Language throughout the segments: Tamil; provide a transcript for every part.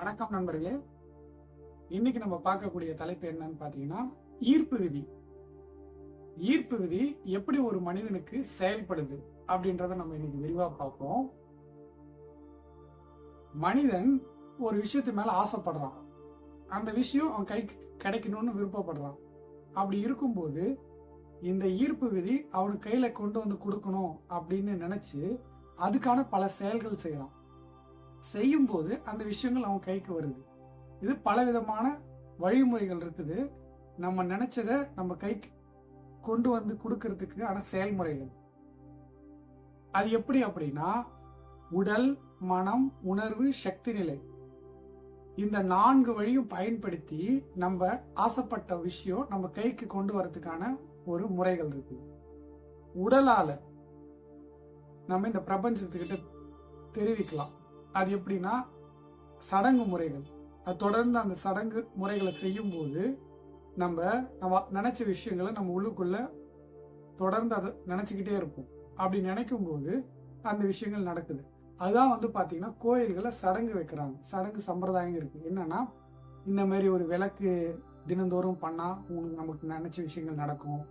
வணக்கம் நண்பர்களே. இன்னைக்கு நம்ம பார்க்கக்கூடிய தலைப்பு என்னன்னு பார்த்தீங்கன்னா ஈர்ப்பு விதி. ஈர்ப்பு விதி எப்படி ஒரு மனிதனுக்கு செயல்படுது அப்படின்றத நம்ம இன்னைக்கு விரிவா பார்ப்போம். மனிதன் ஒரு விஷயத்து மேல ஆசைப்படுறான். அந்த விஷயம் அவன் கை கிடைக்கணும்னு விருப்பப்படுறான். அப்படி இருக்கும்போது இந்த ஈர்ப்பு விதி அவனுக்கு கையில கொண்டு வந்து கொடுக்கணும் அப்படின்னு நினைச்சு அதுக்கான பல செயல்கள் செய்யும்போது அந்த விஷயங்கள் அவங்க கைக்கு வருது. இது பலவிதமான வழிமுறைகள் இருக்குது. நம்ம நினைச்சதை நம்ம கைக்கு கொண்டு வந்து கொடுக்கறதுக்கு ஆன செயல்முறைகள். அது எப்படி அப்படின்னா உடல் மனம் உணர்வு சக்தி நிலை. இந்த நான்கு வழியும் பயன்படுத்தி நம்ம ஆசைப்பட்ட விஷயம் நம்ம கைக்கு கொண்டு வரதுக்கான ஒரு முறைகள் இருக்கு. உடலால நம்ம இந்த பிரபஞ்சத்துக்கிட்ட தெரிவிக்கலாம். அது எப்படின்னா சடங்கு முறைகள். அது தொடர்ந்து அந்த சடங்கு முறைகளை செய்யும்போது நம்ம நம்ம நினைச்ச விஷயங்களை நம்ம உள்ளுக்குள்ள தொடர்ந்து அதை நினைச்சுக்கிட்டே இருப்போம். அப்படி நினைக்கும் போது அந்த விஷயங்கள் நடக்குது. அதுதான் வந்து பார்த்தீங்கன்னா கோயில்களை சடங்கு வைக்கிறாங்க. சடங்கு சம்பிரதாயம் இருக்கு. என்னன்னா இந்த மாதிரி ஒரு விளக்கு தினந்தோறும் பண்ணா உங்களுக்கு நமக்கு நினைச்ச விஷயங்கள் நடக்கும்.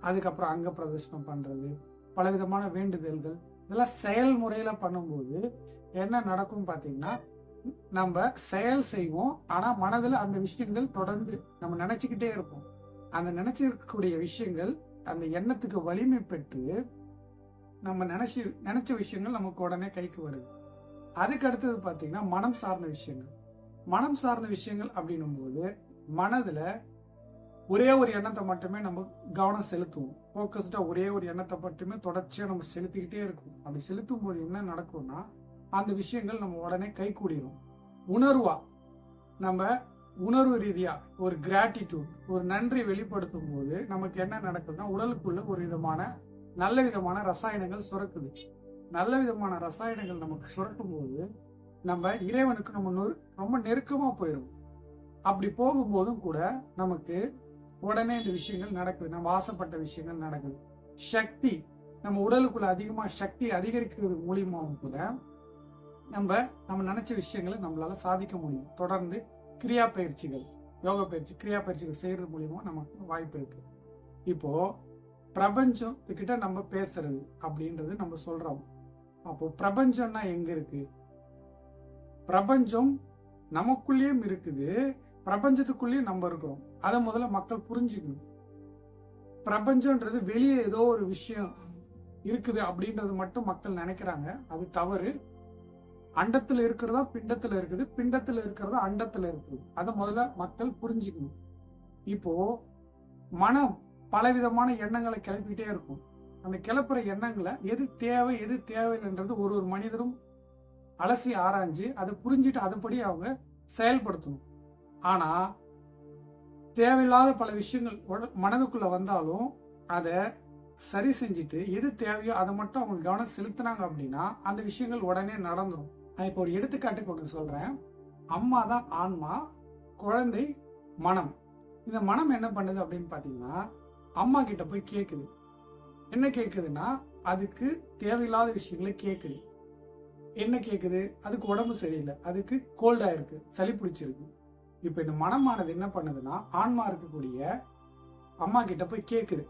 அதுக்கப்புறம் அங்க பிரதர்ஷனம் பண்றது பலவிதமான வேண்டுதல்கள். இதெல்லாம் செயல்முறையில பண்ணும்போது என்ன நடக்கும் பாத்தீங்கன்னா நம்ம செயல் செய்வோம் ஆனா மனதுல அந்த விஷயங்கள் தொடர்ந்து நம்ம நினைச்சுக்கிட்டே இருப்போம். அந்த நினைச்சிருக்கக்கூடிய விஷயங்கள் அந்த எண்ணத்துக்கு வலிமை பெற்று நம்ம நினைச்சு நினைச்ச விஷயங்கள் நமக்கு உடனே கைக்கு வருது. அதுக்கு அடுத்தது பாத்தீங்கன்னா மனம் சார்ந்த விஷயங்கள். மனம் சார்ந்த விஷயங்கள் அப்படின்னும் போது மனதுல ஒரே ஒரு எண்ணத்தை மட்டுமே நம்ம கவனம் செலுத்துவோம். ஃபோக்கஸ்டா ஒரே ஒரு எண்ணத்தை மட்டுமே தொடர்ச்சியா நம்ம செலுத்திக்கிட்டே இருக்கும். அப்படி செலுத்தும் போது என்ன நடக்கும்னா அந்த விஷயங்கள் நம்ம உடனே கை கூடிடும் உணர்வா? நம்ம உணர்வு ரீதியா ஒரு கிராட்டிடியூட் ஒரு நன்றி வெளிப்படுத்தும் போது நமக்கு என்ன நடக்குதுன்னா உடலுக்குள்ள ஒரு விதமான நல்ல விதமான ரசாயனங்கள் சுரக்குது. நல்ல விதமான ரசாயனங்கள் நமக்கு சுரக்கும் போது நம்ம இறைவனுக்கு நம்ம நொறு- ரொம்ப நெருக்கமா போயிடும் அப்படி போகும்போதும் கூட நமக்கு உடனே இந்த விஷயங்கள் நடக்குது. நம்ம ஆசைப்பட்ட விஷயங்கள் நடக்குது. சக்தி நம்ம உடலுக்குள்ள அதிகமா சக்தி அதிகரிக்கிறது மூலியமாகவும் கூட நம்ம நம்ம நினைச்ச விஷயங்களை நம்மளால சாதிக்க முடியும். தொடர்ந்து கிரியா பயிற்சிகள் யோக பயிற்சி கிரியா பயிற்சிகள் செய்யறது மூலியமா நமக்கு வாய்ப்பு இருக்கு. இப்போ பிரபஞ்சம் கிட்ட நம்ம பேசுறது அப்படின்றது நம்ம சொல்றோம். அப்போ பிரபஞ்சம்னா எங்க இருக்கு? பிரபஞ்சம் நமக்குள்ளேயும் இருக்குது. பிரபஞ்சத்துக்குள்ளேயும் நம்ம இருக்கிறோம். அதை முதல்ல மக்கள் புரிஞ்சுக்கணும். பிரபஞ்சம்ன்றது வெளியே ஏதோ ஒரு விஷயம் இருக்குது அப்படின்றது மட்டும் மக்கள் நினைக்கிறாங்க. அது தவறு. அண்டத்துல இருக்கிறதா பிண்டத்துல இருக்குது பிண்டத்துல இருக்கிறதா அண்டத்துல இருக்குது. அதை முதல்ல மக்கள் புரிஞ்சுக்கணும். இப்போ மனம் பலவிதமான எண்ணங்களை கிளப்பிக்கிட்டே இருக்கும். அந்த கிளப்புற எண்ணங்களை எது தேவை எது தேவைன்றது ஒரு ஒரு மனிதரும் அலசி ஆராய்ஞ்சு அதை புரிஞ்சுட்டு அதுபடி அவங்க செயல்படுத்தணும். ஆனா தேவையில்லாத பல விஷயங்கள் உட- மனதுக்குள்ள வந்தாலும் அதை சரி செஞ்சுட்டு எது தேவையோ அதை மட்டும் அவங்க கவனம் செலுத்தினாங்க அப்படின்னா அந்த விஷயங்கள் உடனே நடந்துடும் நான் இப்போ ஒரு எடுத்துக்காட்டுக்கு ஒன்று சொல்றேன். அம்மா தான் ஆன்மா குழந்தை மனம். இந்த மனம் என்ன பண்ணுது அப்படின்னு பாத்தீங்கன்னா அம்மா கிட்ட போய் கேக்குது. என்ன கேக்குதுன்னா அதுக்கு தேவையில்லாத விஷயங்களை கேக்குது. என்ன கேக்குது? அதுக்கு உடம்பு சரியில்லை. அதுக்கு கோல்டா இருக்கு. சளி பிடிச்சிருக்கு. இப்போ இந்த மனமானது என்ன பண்ணுதுன்னா ஆன்மா இருக்கக்கூடிய அம்மா கிட்ட போய் கேக்குது.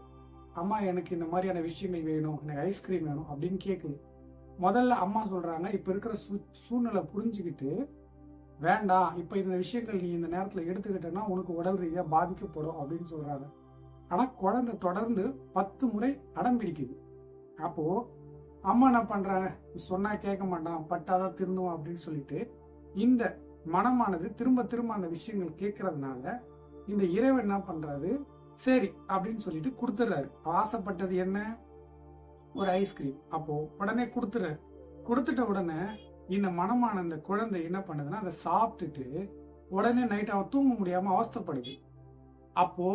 அம்மா எனக்கு இந்த மாதிரியான விஷயங்கள் வேணும் எனக்கு ஐஸ்கிரீம் வேணும் அப்படின்னு கேக்குது. முதல்ல அம்மா சொல்றாங்க இப்ப இருக்கிற சூ- சூழ்நிலை புரிஞ்சுக்கிட்டு வேண்டாம் இப்ப இந்த விஷயங்கள் நீ இந்த நேரத்துல எடுத்துக்கிட்டேன்னா உனக்கு உடல் ரீதியா பாதிக்கப்படும் அப்படின்னு சொல்றாங்க. ஆனா குழந்தை தொடர்ந்து பத்து முறை அடம் பிடிக்குது. அப்போ அம்மா என்ன பண்றாங்க? சொன்னா கேட்க மாட்டான் பட்டாதான் திருந்துவான் அப்படின்னு சொல்லிட்டு இந்த மனமானது திரும்ப திரும்ப அந்த விஷயங்கள் கேட்கறதுனால இந்த இறைவன் என்ன பண்றாரு? சரி அப்படின்னு சொல்லிட்டு கொடுத்துட்றாரு ஆசைப்பட்டது என்ன? ஒரு ஐஸ்கிரீம் அப்போ உடனே கொடுத்துரு. கொடுத்துட்ட உடனே இந்த மனமான அந்த குழந்தை என்ன பண்ணுதுன்னா அதை சாப்பிட்டுட்டு உடனே நைட் அவன் தூங்க முடியாம அவஸ்தைப்படுது. அப்போ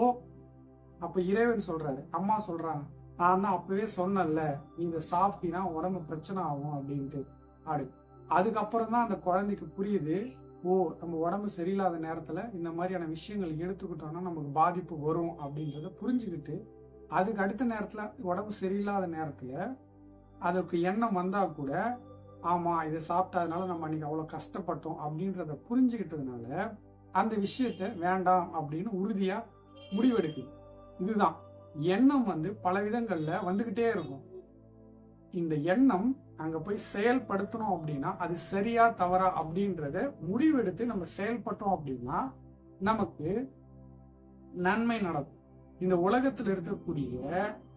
அப்ப இறைவன் சொல்றாரு அம்மா சொல்றாங்க நான் தான் அப்பவே சொன்னேன்ல நீ இதை சாப்பிட்டீங்கன்னா உடம்பு பிரச்சனை ஆகும் அப்படின்ட்டு. ஆடு அதுக்கப்புறம் தான் அந்த குழந்தைக்கு புரியுது ஓ நம்ம உடம்பு சரியில்லாத நேரத்துல இந்த மாதிரியான விஷயங்கள் எடுத்துக்கிட்டோம்னா நமக்கு பாதிப்பு வரும் அப்படின்றத புரிஞ்சுக்கிட்டு அதுக்கு அடுத்த நேரத்தில் உடம்பு சரியில்லாத நேரத்தில் அதுக்கு எண்ணம் வந்தால் கூட ஆமாம் இதை சாப்பிட்டதுனால நம்ம அன்றைக்கி அவ்வளோ கஷ்டப்பட்டோம் அப்படின்றத புரிஞ்சுக்கிட்டதுனால அந்த விஷயத்த வேண்டாம் அப்படின்னு உறுதியாக முடிவெடுக்குது இதுதான். எண்ணம் வந்து பல விதங்களில் வந்துக்கிட்டே இருக்கும். இந்த எண்ணம் அங்கே போய் செயல்படுத்தணும் அப்படின்னா அது சரியா தவறா அப்படின்றத முடிவெடுத்து நம்ம செயல்பட்டோம் அப்படின்னா நமக்கு நன்மை நடக்கும். இந்த உலகத்துல இருக்கக்கூடிய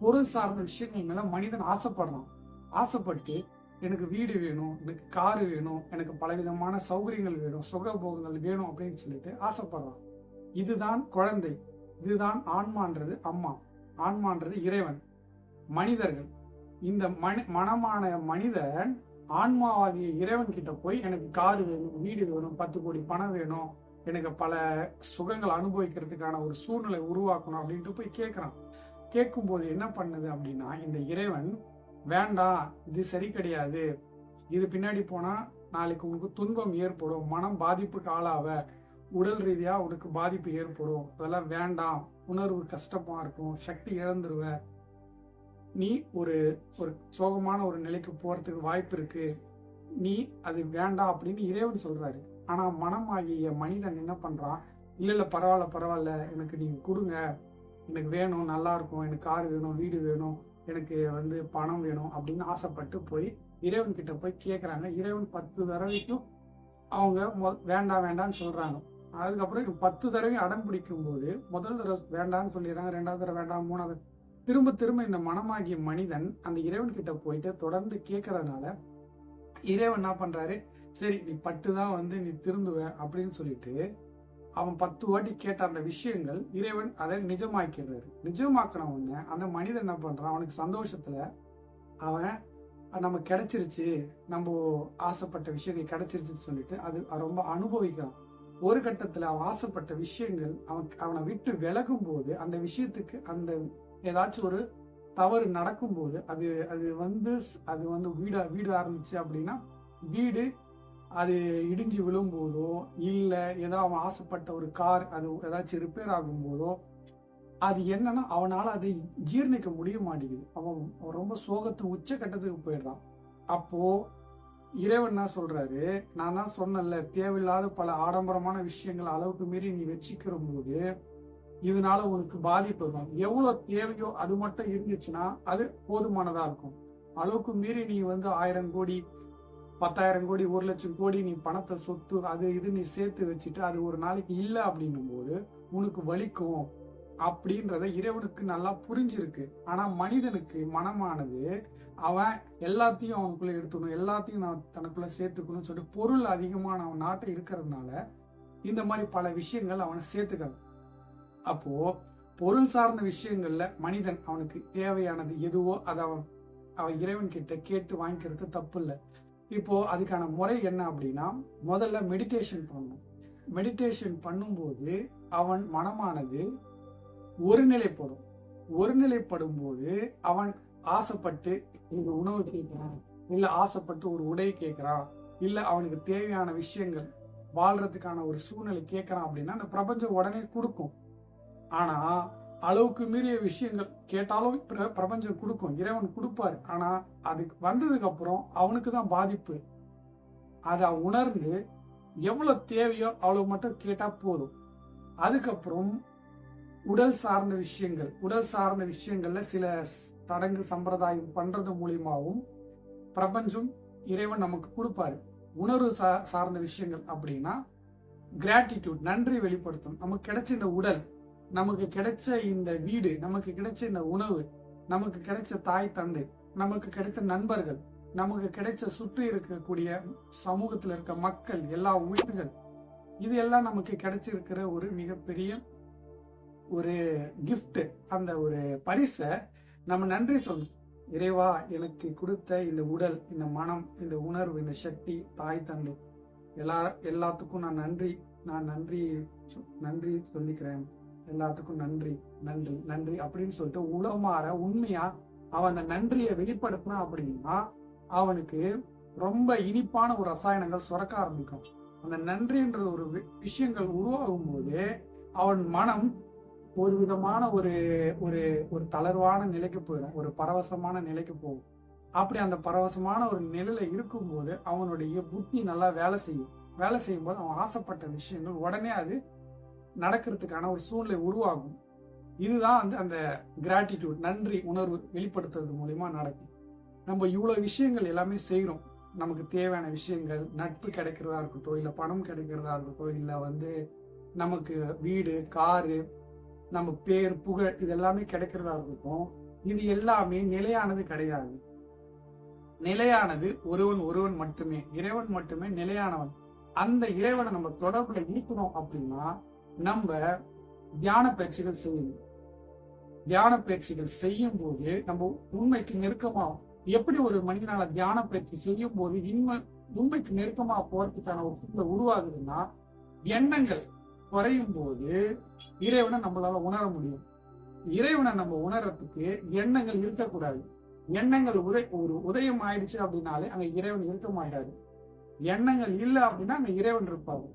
பொருள் சார்ந்த விஷயங்கள் மேல மனிதன் ஆசைப்படுறான் ஆசைப்பட்டு எனக்கு வீடு வேணும் எனக்கு காரு வேணும் எனக்கு பலவிதமான சௌகரியங்கள் வேணும் சுகபோகங்கள் வேணும் அப்படின்னு சொல்லிட்டு ஆசைப்படுறான். இதுதான் குழந்தை. இதுதான் ஆன்மான்றது அம்மா. ஆன்மான்றது இறைவன். மனிதர்கள். இந்த மனி மனமான மனிதன் ஆன்மாவாகிய இறைவன் கிட்ட போய் எனக்கு காரு வேணும் வீடு வேணும் பத்து கோடி பணம் வேணும் எனக்கு பல சுகங்கள் அனுபவிக்கிறதுக்கான ஒரு சூழ்நிலை உருவாக்கணும் அப்படின்ட்டு போய் கேட்குறான் கேட்கும்போது என்ன பண்ணுது அப்படின்னா இந்த இறைவன் வேண்டாம் இது சரி கிடையாது. இது பின்னாடி போனா நாளைக்கு உனக்கு துன்பம் ஏற்படும். மனம் பாதிப்புக்கு ஆளாவ. உடல் ரீதியா உனக்கு பாதிப்பு ஏற்படும். அதெல்லாம் வேண்டாம். உணர்வு கஷ்டமா இருக்கும். சக்தி இழந்துருவ. நீ ஒரு ஒரு சோகமான ஒரு நிலைக்கு போறதுக்கு வாய்ப்பு இருக்கு. நீ அது வேண்டாம் அப்படின்னு இறைவன் சொல்றாரு. ஆனா மனம் ஆகிய மனிதன் என்ன பண்றான் இல்ல இல்ல பரவாயில்ல பரவாயில்ல. எனக்கு நீங்க கொடுங்க. எனக்கு வேணும் நல்லா இருக்கும். எனக்கு கார் வேணும் வீடு வேணும். எனக்கு வந்து பணம் வேணும் அப்படின்னு ஆசைப்பட்டு போய் இறைவன் கிட்ட போய் கேட்குறாங்க இறைவன் பத்து தடவைக்கும் அவங்க மொ- வேண்டாம் வேண்டாம்னு சொல்றாங்க. அதுக்கப்புறம் பத்து தடவை அடம் பிடிக்கும் போது முதல் தடவை வேண்டாம்னு சொல்லிடுறாங்க. ரெண்டாவது தடவை வேண்டாம். மூணாவது திரும்ப திரும்ப இந்த மனமாகிய மனிதன் அந்த இறைவன் கிட்ட போயிட்டு தொடர்ந்து கேட்கறதுனால இறைவன் என்ன பண்றாரு? சரி நீ பட்டு தான் வந்து நீ திருந்துவ அப்படின்னு சொல்லிட்டு அவன் பத்து வாட்டி கேட்ட அந்த விஷயங்கள் இறைவன் அதை நிஜமாக்கிறாரு நிஜமாக்கின உடனே அந்த மனிதன் என்ன பண்றான்? அவனுக்கு சந்தோஷத்துல அவன் நம்ம கிடைச்சிருச்சு. நம்ம ஆசைப்பட்ட விஷயங்கள் கிடைச்சிருச்சுன்னு சொல்லிட்டு அது அது ரொம்ப அனுபவிக்கிறான். ஒரு கட்டத்துல அவன் ஆசைப்பட்ட விஷயங்கள் அவன் அவனை விட்டு விலகும் போது அந்த விஷயத்துக்கு அந்த ஏதாச்சும் ஒரு தவறு நடக்கும்போது அது அது வந்து அது வந்து வீடா வீடு ஆரம்பிச்சு அப்படின்னா வீடு அது இடிஞ்சு விழும்போதோ இல்லை ஏதோ அவன் ஆசைப்பட்ட ஒரு கார் அது ஏதாச்சும் ரிப்பேர் ஆகும்போதோ அது என்னன்னா அவனால அதை ஜீர்ணிக்க முடிய மாட்டேங்குது. அவன் ரொம்ப சோகத்து உச்ச கட்டத்துக்கு போயிடுறான். அப்போ இறைவன் என்ன சொல்றாரு? நான் தான் சொன்னேன்ல தேவையில்லாத பல ஆடம்பரமான விஷயங்கள் அளவுக்கு மீறி நீ வச்சுக்கிற போது இதனால உனக்கு பாதிப்பு இருக்கும் எவ்வளவு தேவையோ அது மட்டும் இருந்துச்சுன்னா அது போதுமானதா இருக்கும். அளவுக்கு மீறி நீ வந்து ஆயிரம் கோடி பத்தாயிரம் கோடி ஒரு லட்சம் கோடி நீ பணத்தை சொத்து அது இது நீ சேர்த்து வச்சுட்டு அது ஒரு நாளைக்கு இல்லை அப்படின்னும் போது உனக்கு வலிக்கும் அப்படின்றத இறைவனுக்கு நல்லா புரிஞ்சிருக்கு. ஆனா மனிதனுக்கு மனமானது அவன் எல்லாத்தையும் அவனுக்குள்ள எடுத்துக்கணும் எல்லாத்தையும் நான் தனக்குள்ள சேர்த்துக்கணும்னு சொல்லிட்டு பொருள் அதிகமான அவன் நாட்டை இருக்கிறதுனால இந்த மாதிரி பல விஷயங்கள் அவனை சேர்த்துக்கணும் அப்போ பொருள் சார்ந்த விஷயங்கள்ல மனிதன் அவனுக்கு தேவையானது எதுவோ அதை அவன் அவன் இறைவன் கிட்ட கேட்டு வாங்கிக்கிறது தப்பு இல்லை. இப்போ அதுக்கான முறை என்ன அப்படின்னா முதல்ல மெடிடேஷன் பண்ணணும். மெடிடேஷன் பண்ணும்போது அவன் மனமானது ஒருநிலைப்படும். ஒருநிலைப்படும் போது அவன் ஆசைப்பட்டு ஒரு உணவு கேட்கிறான். இல்ல ஆசைப்பட்டு ஒரு உடை கேட்கிறான். இல்ல அவனுக்கு தேவையான விஷயங்கள் வாழ்றதுக்கான ஒரு சூழ்நிலை கேட்கறான் அப்படின்னா அந்த பிரபஞ்சம் உடனே கொடுக்கும். ஆனா அளவுக்கு மீறிய விஷயங்கள் கேட்டாலும் பிரபஞ்சம் கொடுக்கும் இறைவன் கொடுப்பாரு. ஆனா அதுக்கு வந்ததுக்கு அப்புறம் அவனுக்கு தான் பாதிப்பு. அதை உணர்ந்து எவ்வளவு தேவையோ அவ்வளவு மட்டும் கேட்டா போதும். அதுக்கப்புறம் உடல் சார்ந்த விஷயங்கள் உடல் சார்ந்த விஷயங்கள்ல சில சடங்கு சம்பிரதாயம் பண்றது மூலியமாவும் பிரபஞ்சம் இறைவன் நமக்கு கொடுப்பாரு. உணர்வு சா- சார்ந்த விஷயங்கள் அப்படின்னா கிராட்டிடியூட் நன்றி வெளிப்படுத்தும் நமக்கு கிடைச்ச இந்த உடல் நமக்கு கிடைச்ச இந்த வீடு நமக்கு கிடைச்ச இந்த உணவு நமக்கு கிடைச்ச தாய் தந்தை நமக்கு கிடைத்த நண்பர்கள் நமக்கு கிடைச்ச சுற்றி இருக்கக்கூடிய சமூகத்தில் இருக்க மக்கள் எல்லா உயிர்கள் இது எல்லாம் நமக்கு கிடைச்சிருக்கிற ஒரு மிகப்பெரிய ஒரு கிஃப்ட் அந்த ஒரு பரிசை நம்ம நன்றி சொல்லணும். இறைவா எனக்கு கொடுத்த இந்த உடல் இந்த மனம் இந்த உணர்வு இந்த சக்தி தாய் தந்தை எல்லா எல்லாத்துக்கும் நான் நன்றி நான் நன்றி சொ- நன்றி சொல்லிக்கிறேன். எல்லாத்துக்கும் நன்றி நன்றி நன்றி அப்படின்னு சொல்லிட்டு உளமாற உண்மையா அவன் அந்த நன்றியை வெளிப்படுத்தினா அப்படின்னா அவனுக்கு ரொம்ப இனிப்பான ஒரு ரசாயனங்கள் சுரக்க ஆரம்பிக்கும். அந்த நன்றின்றது ஒரு வி- விஷயங்கள் உருவாகும் போது அவன் மனம் ஒரு விதமான ஒரு ஒரு ஒரு தளர்வான நிலைக்கு போயிடும் ஒரு பரவசமான நிலைக்கு போகும். அப்படி அந்த பரவசமான ஒரு நிலையில இருக்கும்போது அவனுடைய புத்தி நல்லா வேலை செய்யும். வேலை செய்யும்போது அவன் ஆசைப்பட்ட விஷயங்கள் உடனே அது நடக்கிறதுக்கான ஒரு சூழ்நிலை உருவாகும். இதுதான் வந்து அந்த கிராட்டிடியூட் நன்றி உணர்வு வெளிப்படுத்துறது மூலியமா நடக்கும். நம்ம இவ்வளோ விஷயங்கள் எல்லாமே செய்கிறோம். நமக்கு தேவையான விஷயங்கள் நட்பு கிடைக்கிறதா இருக்கட்டும் இல்லை பணம் கிடைக்கிறதா இருக்கட்டும் இல்லை வந்து நமக்கு வீடு காரு நம்ம பேர் புகழ் இது எல்லாமே கிடைக்கிறதா இருக்கட்டும் இது எல்லாமே நிலையானது கிடையாது. நிலையானது ஒருவன் ஒருவன் மட்டுமே இறைவன் மட்டுமே நிலையானவன். அந்த இறைவனை நம்ம தொடர்புல ஈர்க்கணும் அப்படின்னா நம்ம தியான பயிற்சிகள் செய்யணும். தியான பயிற்சிகள் செய்யும் போது நம்ம உண்மைக்கு நெருக்கமாகும் எப்படி ஒரு மனிதனால தியான பயிற்சி செய்யும் போது இன்மை உண்மைக்கு நெருக்கமா போறதுக்கான ஒரு சூழ்நிலை உருவாகுதுன்னா எண்ணங்கள் குறையும் போது இறைவனை நம்மளால உணர முடியும். இறைவனை நம்ம உணர்றதுக்கு எண்ணங்கள் இருக்கக்கூடாது. எண்ணங்கள் உதய ஒரு உதயம் ஆயிடுச்சு அப்படின்னாலே அங்க இறைவன் இருக்க மாட்டாரு எண்ணங்கள் இல்லை அப்படின்னா அங்க இறைவன் இருப்பாரு.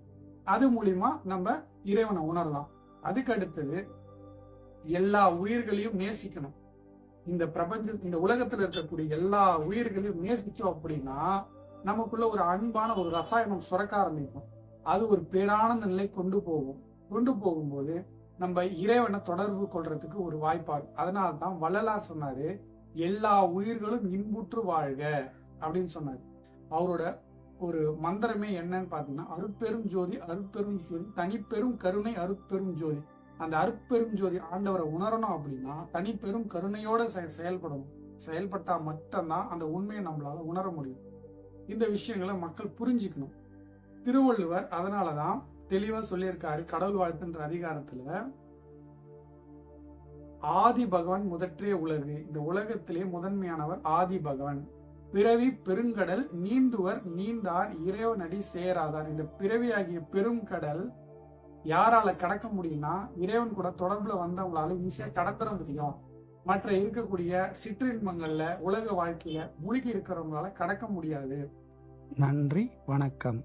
அது மூலியமா நம்ம இறைவனை உணரலாம். அதுக்கு அடுத்தது எல்லா உயிர்களையும் நேசிக்கணும். இந்த பிரபஞ்ச இந்த உலகத்துல இருக்கக்கூடிய எல்லா உயிர்களையும் நேசிச்சோம் அப்படின்னா நமக்குள்ள ஒரு அன்பான ஒரு ரசாயனம் சுரக்க ஆரம்பிக்கும். அது ஒரு பேரானந்த நிலை கொண்டு போகும். கொண்டு போகும்போது நம்ம இறைவனை தொடர்பு கொள்றதுக்கு ஒரு வாய்ப்பாகும் அதனால தான் வள்ளலார் சொன்னாரு எல்லா உயிர்களும் இன்புற்று வாழ்க அப்படின்னு சொன்னாரு. அவரோட ஒரு மந்திரமே என்னன்னு பார்த்தீங்கன்னா அருட்பெரும் ஜோதி அருட்பெரும் ஜோதி தனிப்பெரும் கருணை அருட்பெரும் ஜோதி. அந்த அருட்பெரும் ஜோதி ஆண்டவரை உணரணும் அப்படின்னா தனிப்பெரும் கருணையோட செயல்படணும். செயல்பட்டா மட்டும்தான் அந்த உண்மையை நம்மளால உணர முடியும். இந்த விஷயங்களை மக்கள் புரிஞ்சுக்கணும். திருவள்ளுவர் அதனாலதான் தெளிவா சொல்லியிருக்காரு கடவுள் வாழ்த்துன்ற அதிகாரத்துல ஆதி பகவான் முதற்றே உலகு. இந்த உலகத்திலே முதன்மையானவர் ஆதி பகவான். பிறவி பெருங்கடல் நீந்துவர் நீந்தார் இறைவனடி சேராதார். இந்த பிறவியாகிய பெருங்கடல் யாரால கடக்க முடியும்னா இறைவன் கூட தொடர்புல வந்தவங்களால ஈஸியா கடந்துட முடியும். மற்ற இருக்கக்கூடிய சிற்றின்பங்கள்ல உலக வாழ்க்கையில மூழ்கி இருக்கிறவங்களால கடக்க முடியாது. நன்றி வணக்கம்.